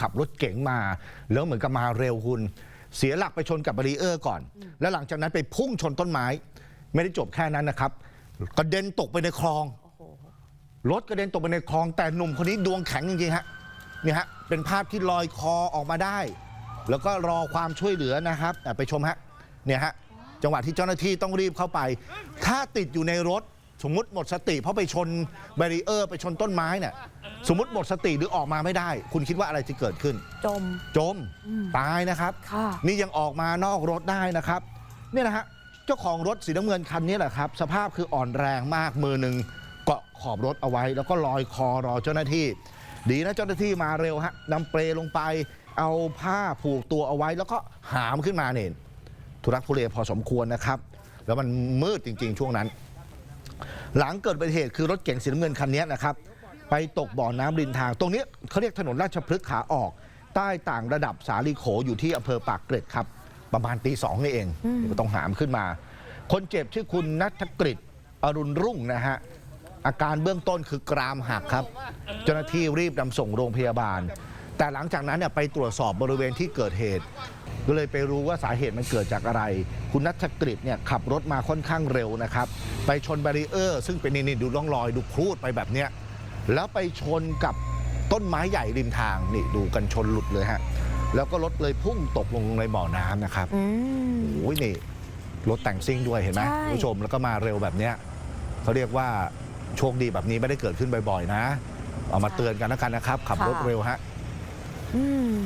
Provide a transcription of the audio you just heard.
ขับรถเก๋งมา แล้วเหมือนกับมาเร็วคุณ เสียหลักไปชนกับบารีเออร์ก่อน แล้วหลังจากนั้นไปพุ่งชนต้นไม้ ไม่ได้จบแค่นั้นนะครับกระเด็นตกไปในคลองรถกระเด็นตกไปในคลอง แต่หนุ่มคนนี้ดวงแข็งจริงๆฮะนี่ฮะเป็นภาพที่ลอยคอออกมาได้ แล้วก็รอความช่วยเหลือนะครับไปชมฮะเนี่ยฮะจังหวะที่เจ้าหน้าที่ต้องรีบเข้าไป ถ้าติดอยู่ในรถ สมมติหมดสติเพราะไปชนแบรีเออร์ไปชนต้นไม้เนี่ยสมมติหมดสติหรือออกมาไม่ได้ คุณคิดว่าอะไรจะเกิดขึ้น จมจมตายนะครับ ค่ะ นี่ยังออกมานอกรถได้นะครับเนี่ยนะฮะเจ้าของรถสีน้ำเงินคันนี้แหละครับ สภาพคืออ่อนแรงมากมือหนึ่งเกาะขอบรถเอาไว้ แล้วก็ลอยคอรอเจ้าหน้าที่ ดีนะเจ้าหน้าที่มาเร็วฮะนำเปลลงไป เอาผ้าผูกตัวเอาไว้ แล้วก็หามขึ้นมาเนี่ยทุรักทุเลพอสมควรนะครับ แล้วมันมืดจริง ๆ ช่วงนั้น หลังเกิดอุบัติเหตุคือรถเก๋งสีน้ำเงินคันนี้นะครับ ไปตกบ่อน้ำริมทาง ตรงนี้เขาเรียกถนนราชพฤกษ์ขาออก ใต้ต่างระดับสาลีโขอยู่ที่อำเภอปากเกร็ดครับ ประมาณตีสองนี่เองเดี๋ยวต้องหามขึ้นมา คนเจ็บชื่อคุณนัทกฤษอรุณรุ่งนะฮะอาการเบื้องต้นคือกรามหักครับ เจ้าหน้าที่รีบนำส่งโรงพยาบาล แต่หลังจากนั้นเนี่ยไปตรวจสอบบริเวณที่เกิดเหตุ ก็เลยไปรู้ว่าสาเหตุมันเกิดจากอะไร คุณนัทกฤษเนี่ยขับรถมาค่อนข้างเร็วนะครับ ไปชนแบรีเออร์ ซึ่งเป็นนี่ๆดูร่องรอยดูครูดไปแบบเนี้ยแล้วไปชนกับต้นไม้ใหญ่ริมทางนี่ดูกันชนหลุดเลยฮะแล้วก็รถเลยพุ่งตกลงในบ่อน้ำนะครับอืมโอ้ยนี่รถแต่งซิ่งด้วยเห็นไหมใช่คุณผู้ชมแล้วก็มาเร็วแบบเนี้ยเขาเรียกว่าโชคดีแบบนี้ไม่ได้เกิดขึ้นบ่อยๆนะ เอามาเตือนกันแล้วกันนะครับ ขับรถเร็วฮะอืม